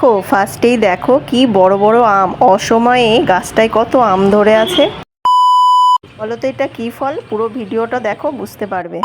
দেখো, ফার্স্টেই দেখো কি বড় বড় আম। অসময়ে গাছটায় কত আম ধরে আছে। বলো তো এটা কি ফল? পুরো ভিডিওটা দেখো, বুঝতে পারবে।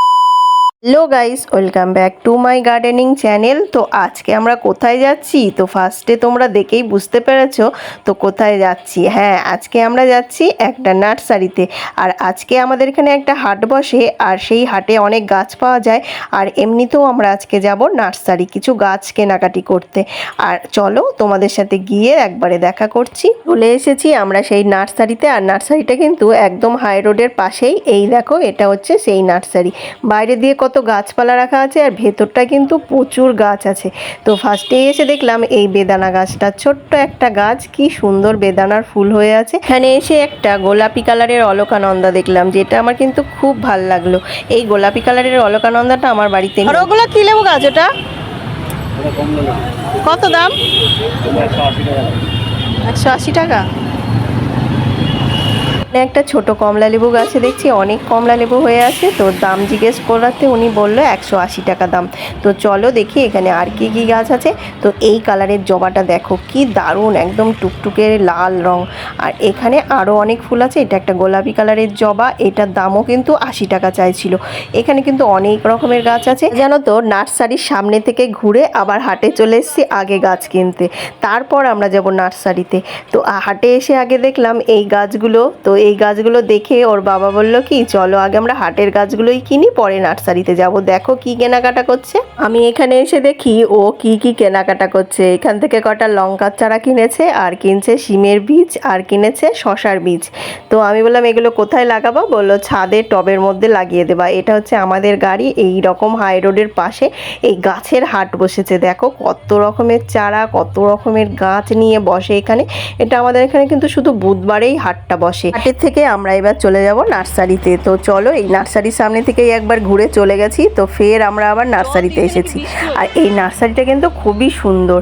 Hello guys, welcome back to my gardening channel. তো আজকে আমরা কোথায় যাচ্ছি? তো ফার্স্টে তোমরা দেখেই বুঝতে পেরেছ তো কোথায় যাচ্ছি। হ্যাঁ আজকে আমরা যাচ্ছি একটা নার্সারিতে। আর আজকে আমাদের এখানে একটা হাট বসে, আর সেই হাটে অনেক গাছ পাওয়া যায়। আর এমনিতেও আমরা আজকে যাব নার্সারি, কিছু গাছ কেনাকাটি করতে। আর চলো তোমাদের সাথে গিয়ে একবারে দেখা করছি। চলে এসেছি আমরা সেই নার্সারিতে, আর নার্সারিটা কিন্তু একদম হাই রোডের পাশেই। এই দেখো, এটা হচ্ছে সেই নার্সারি। বাইরে দিয়ে কত গাছপালা রাখা আছে আর ভেতরটা কিন্তু প্রচুর গাছ আছে। তো ফার্স্টে এসে দেখলাম এই বেদানা গাছটা ছোট্ট একটা গাছ কি সুন্দর বেদানার ফুল হয়ে আছে। এখানে এসে একটা গোলাপি কালারের অলকানন্দা দেখলাম যেটা আমার কিন্তু খুব ভালো লাগল। এই গোলাপি কালারের অলকানন্দাটা আমার বাড়িতে। আর ওগুলো কি লেবু গাছ ওটা? কত দাম? একশো আশি টাকা? একটা ছোট কমলা লেবু গাছে দেখছি, অনেক কমলা লেবু হয়ে আছে। তো দাম জিজ্ঞেস করাতে উনি বলল একশো আশি টাকা দাম। তো চলো দেখি এখানে আর কি কি গাছ আছে। তো এই কালারের জবাটা দেখো, কি দারুণ, একদম টুকটুকে লাল রং। আর এখানে আরও অনেক ফুল আছে, এটা একটা গোলাপি কালারের জবা, এটার দামও কিন্তু আশি টাকা চাইছিল। এখানে কিন্তু অনেক রকমের গাছ আছে। জানো তো, নার্সারির সামনে থেকে ঘুরে আবার হাটে চলে এসেছি আগে গাছ কিনতে। তারপর আমরা যাব নার্সারিতে। তো হাটে এসে আগে দেখলাম এই গাছগুলো, তো এই গাছগুলো দেখে ওর বাবা বলল কি, চলো আগে আমরা হাটের গাছগুলোই কিনি, পরে নার্সারিতে যাব। দেখো কি কেনাকাটা করছে। আমি এখানে এসে দেখি ও কি কি কেনাকাটা করছে। এখান থেকে কটা লঙ্কার চারা কিনেছে, আর কিনছে শিমের বীজ, আর কিনেছে শশার বীজ। তো আমি বললাম, এগুলো কোথায় লাগাবো? বলল, ছাদে টবের মধ্যে লাগিয়ে দেবা। এটা হচ্ছে আমাদের গাড়ি, এই রকম হাই রোডের পাশে এই গাছের হাট বসেছে। দেখো কত রকমের চারা, কত রকমের গাছ নিয়ে বসে এখানে। এটা আমাদের এখানে কিন্তু শুধু বুধবারেই হাটটা বসে। হাটের থেকে আমরা এবার চলে যাব নার্সারিতে। তো চলো এই নার্সারির সামনে থেকেই একবার ঘুরে চলে গেছি। তো ফের আমরা আবার নার্সারিতে এসেছি। আর এই নার্সারিটা কিন্তু খুবই সুন্দর।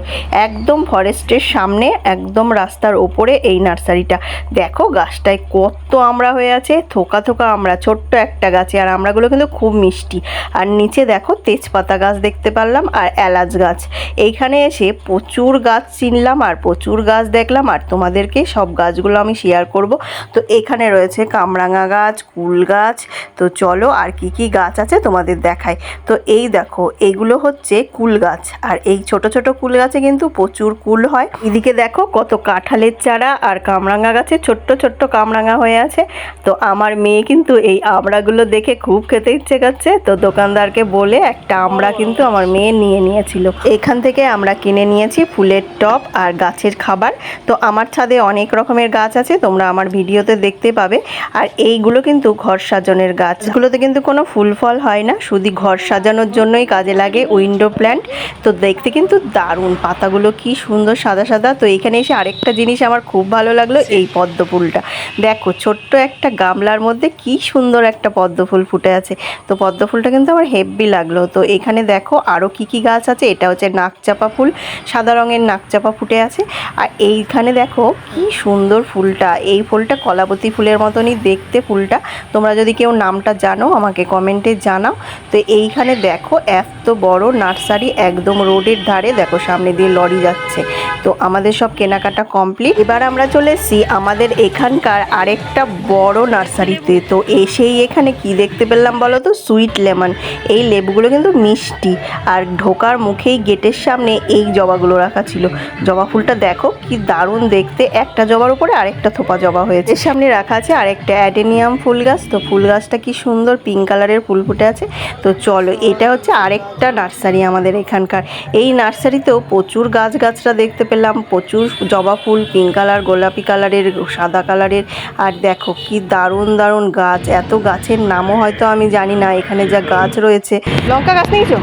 একদম ফরেস্টের সামনে একদম রাস্তার ওপরে এই নার্সারিটা। দেখো গাছটায় কত আমরা হয়ে আছে থোকা থোকা আমরা ছোট্ট একটা গাছে। আর আমরাগুলো কিন্তু খুব মিষ্টি। আর নিচে দেখো তেজপাতা গাছ দেখতে পারলাম আর এলাচ গাছ। এইখানে এসে প্রচুর গাছ চিনলাম আর প্রচুর গাছ দেখলাম। আর তোমাদেরকে সব গাছগুলো আমি শেয়ার করব। তো এখানে রয়েছে কামরাঙা গাছ, কুল গাছ। তো চলো আর কি কি গাছ আছে তোমাদের দেখাই। তো এই দেখো এইগুলো হচ্ছে কুল গাছ। আর এই ছোট ছোট কুল গাছে কিন্তু প্রচুর কুল হয়। এদিকে দেখো কত কাঁঠালের চারা আর কামরাঙা গাছে ছোট্ট ছোট্ট কামরাঙা হয়ে আছে। তো আমার মেয়ে কিন্তু এই আমড়াগুলো দেখে খুব খেতে ইচ্ছে করছে। তো দোকানদারকে বলে একটা আমড়া কিন্তু আমার মেয়ে নিয়ে নিয়েছিল। এখান থেকে আমরা কিনে নিয়েছি ফুলের টব আর গাছের খাবার। তো আমার ছাদে অনেক রকমের গাছ আছে, তোমরা আমার ভিডিওতে দেখতে পাবে। আর এইগুলো কিন্তু ঘর সাজানোর গাছ। এগুলোতে কিন্তু কোনো ফুল ফল হয় না। শুধু ঘর সাজানোর জন্যই কাজে লাগে উইন্ডো প্ল্যান্ট। তো দেখতে কিন্তু দারুণ। পাতাগুলো কি সুন্দর সাদা সাদা। তো এখানে এসে আরেকটা জিনিস আমার খুব ভালো লাগল, এই পদ্ম ফুলটা দেখো, ছোট্ট একটা গামলার মধ্যে কি সুন্দর একটা পদ্ম ফুল ফুটে আছে। তো পদ্ম ফুলটা কিন্তু আমার হেভি লাগল। তো এখানে দেখো আরও কি কি গাছ আছে। এটা হচ্ছে নাকচাপা ফুল। সাদা রঙের নাকচাপা ফুটে আছে। আর এইখানে দেখো কি সুন্দর ফুলটা। এই ফুলটা কলাবতী ফুলের মতনই দেখতে ফুলটা। তোমরা যদি কেউ নামটা জানো, আমাকে কমেন্টে জানাও। তো এইখানে দেখো, এত বড় নার্সারি একদম রোডের ধারে। দেখো, সামনে দিয়ে লরি যাচ্ছে। তো আমাদের সব কেনাকাটা কমপ্লিট এবার আমরা চলে এসেছি আমাদের এখানকার আরেকটা বড় নার্সারিতে। তো এসেই এখানে কি দেখতে পেলাম বলো তো? Sweet lemon. এই লেবুগুলো কিন্তু মিষ্টি। আর ঢোকার মুখেই গেটের সামনে এই জবাগুলো রাখা ছিল। জবা ফুলটা দেখো, কি দারুণ দেখতে। একটা জবার উপরে আরেকটা থোপা জবা হয়েছে। এর সামনে রাখা আছে আরেকটা অ্যাডেনিয়াম ফুল গাছ। তো ফুল গাছটা কি সুন্দর পিঙ্ক কালারের ফুল ফুটে আছে। তো চলো, এটা হচ্ছে আরেকটা নার্সারি আমাদের এখানকার। এই নার্সারিতেও প্রচুর গাছ গাছরা দেখতে পেলাম, প্রচুর জবা ফুল পিঙ্ক কালার গোলাপি কালারের সাদা কালারের আর দেখো কি দারুণ দারুণ গাছ। এত গাছের নামও হয়তো আমি জানি না, এখানে যা গাছ রয়েছে। লঙ্কা গাছ নিয়েছো?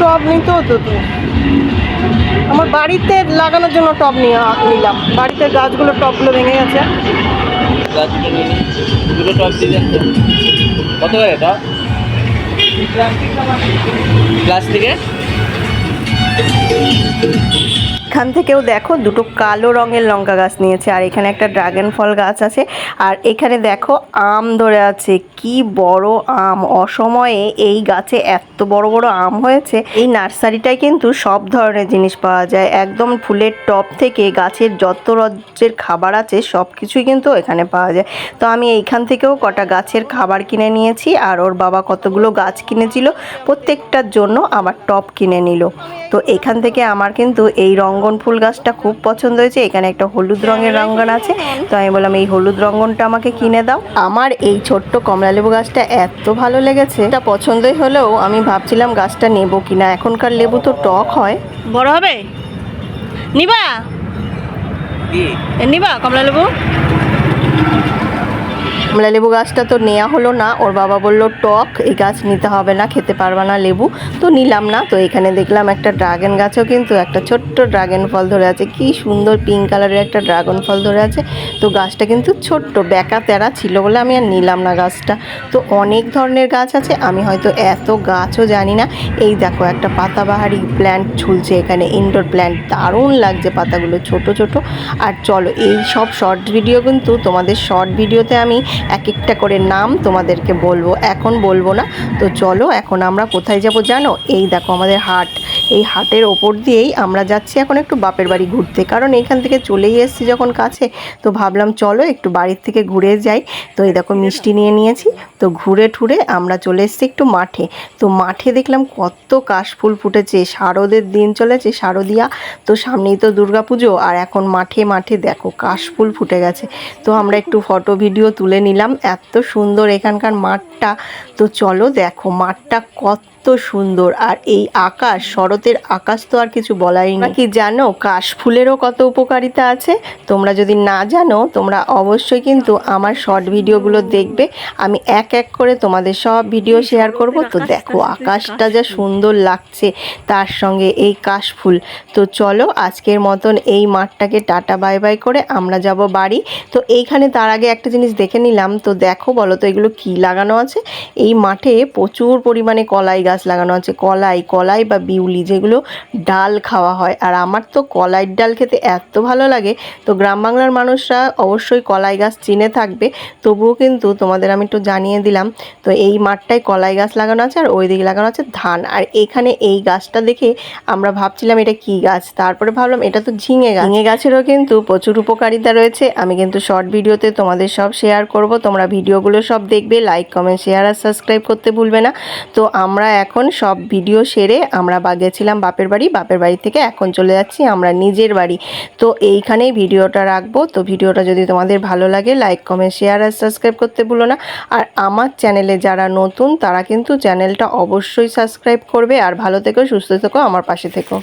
টব নিতে হতো তো আমার বাড়িতে লাগানোর জন্য টব নিয়ে নিলাম। বাড়িতে গাছগুলো টবগুলো ভেঙে গেছে। দুটো টপ দিয়ে। কত করে এটা? প্লাস্টিকে এখান থেকেও দেখো দুটো কালো রঙের লঙ্কা গাছ নিয়েছে, আর এখানে একটা ড্রাগন ফল গাছ আছে। আর এখানে দেখো আম ধরে আছে, কি বড় আম। অসময়ে এই গাছে এত বড় বড় আম হয়েছে। এই নার্সারিটায় কিন্তু সব ধরনের জিনিস পাওয়া যায়। একদম ফুলের টপ থেকে গাছের যত রজ্জের খাবার আছে, সব কিছুই কিন্তু এখানে পাওয়া যায়। তো আমি এইখান থেকেও কটা গাছের খাবার কিনে নিয়েছি, আর ওর বাবা কতগুলো গাছ কিনেছিল, প্রত্যেকটার জন্য আবার টপ কিনে নিল। তো এখান থেকে আমার কিন্তু এই রঙ্গন ফুল গাছটা খুব পছন্দ হয়েছে। এখানে একটা হলুদ রঙের রঙ্গন আছে। তো আমি বললাম এই হলুদ রঙ্গনটা আমাকে কিনে দাও। আমার এই ছোট্ট কমলালেবু গাছটা এত ভালো লেগেছে। এটা পছন্দই হলেও আমি ভাবছিলাম গাছটা নেব কিনা। এখনকার লেবু তো টক হয়। বড় হবে? নিবা? নিবা কমলা লেবু লেবু গাছটা তো নেওয়া হলো না। ওর বাবা বলল, টক, এই গাছ নিতে হবে না, খেতে পারবা না লেবু। তো নিলাম না। তো এখানে দেখলাম একটা ড্রাগন গাছও কিন্তু, একটা ছোট্ট ড্রাগন ফল ধরে আছে। কি সুন্দর পিঙ্ক কালারের একটা ড্রাগন ফল ধরে আছে। তো গাছটা কিন্তু ছোট্ট, বেকা, তেরা ছিল বলে আমি আর নিলাম না গাছটা। তো অনেক ধরনের গাছ আছে। আমি হয়তো এত গাছও জানি না। এই দেখো একটা পাতাবাহারি প্ল্যান্ট ঝুলছে এখানে ইনডোর প্ল্যান্ট দারুণ লাগছে পাতাগুলো, ছোট ছোট। আর চলো, এই সব শর্ট ভিডিও কিন্তু তোমাদের শর্ট ভিডিওতে আমি এক একটা করে নাম তোমাদেরকে বলব। এখন বলব না। তো চলো, এখন আমরা কোথায় যাব জানো? এই দেখো আমাদের হাট। এই হাটের ওপর দিয়েই আমরা যাচ্ছি এখন একটু বাপের বাড়ি ঘুরতে। কারণ এইখান থেকে চলেই এসেছি যখন কাছে। তো ভাবলাম, চলো একটু বাড়ির থেকে ঘুরে যাই। তো এই দেখো মিষ্টি নিয়ে নিয়েছি। তো ঘুরে ঠুরে আমরা চলে এসেছি একটু মাঠে। তো মাঠে দেখলাম কত কাশফুল ফুটেছে। শারদের দিন চলেছে, শারদিয়া। তো সামনেই তো দুর্গা পুজো আর এখন মাঠে মাঠে দেখো কাশফুল ফুটে গেছে। তো আমরা একটু ফটো, ভিডিও তুলে নিলাম। এত সুন্দর এখানকার মাঠটা। তো চলো দেখো মাঠটা কত সুন্দর আর এই আকাশ, শরতের আকাশ তো আর কিছু বলাই না কি জানো কাশফুলেরও কত উপকারিতা আছে? তোমরা যদি না জানো, তোমরা অবশ্যই কিন্তু আমার শর্ট ভিডিওগুলো দেখবে। আমি এক এক করে তোমাদের সব ভিডিও শেয়ার করব। তো দেখো আকাশটা যা সুন্দর লাগছে, তার সঙ্গে এই কাশফুল তো চলো আজকের মতন এই মাঠটাকে টাটা বাই বাই করে আমরা যাব বাড়ি। তো এইখানে তার আগে একটা জিনিস দেখে নিলাম। তো দেখো বলো তো এগুলো কি লাগানো আছে? এই মাঠে প্রচুর পরিমাণে কলাই গাছ লাগানো আছে, কলাই কলাই বা বিউলি যেগুলো ডাল খাওয়া হয়। আর আমার তো কলাইয়ের ডাল খেতে এত ভালো লাগে, তো গ্রাম বাংলার মানুষরা অবশ্যই কলাই গাছ চিনে থাকবে। তবুও কিন্তু তোমাদের আমি একটু জানিয়ে দিলাম, তো এই মাঠটায় কলাই গাছ লাগানো আছে আর ওই দিকে লাগানো আছে ধান। আর এখানে এই গাছটা দেখে আমরা ভাবছিলাম এটা কি গাছ, তারপরে ভাবলাম এটা তো ঝিঙে গাছ। ঝিঙে গাছেরও কিন্তু প্রচুর উপকারিতা রয়েছে, আমি কিন্তু শর্ট ভিডিওতে তোমাদের সব শেয়ার করব, তোমরা ভিডিওগুলো সব দেখবে লাইক কমেন্ট শেয়ার আর সাবস্ক্রাইব করতে ভুলবে না। তো আমরা এখন সব ভিডিও সেরে আমরা বা গেছিলাম বাপের বাড়ি বাপের বাড়ি থেকে এখন চলে যাচ্ছি আমরা নিজের বাড়ি। তো এইখানেই ভিডিওটা রাখব। তো ভিডিওটা যদি তোমাদের ভালো লাগে লাইক কমেন্ট শেয়ার আর সাবস্ক্রাইব করতে ভুলো না। আর আমার চ্যানেলে যারা নতুন, তারা কিন্তু চ্যানেলটা অবশ্যই সাবস্ক্রাইব করবে। আর ভালো থেকো, সুস্থ থেকো, আমার পাশে থেকো।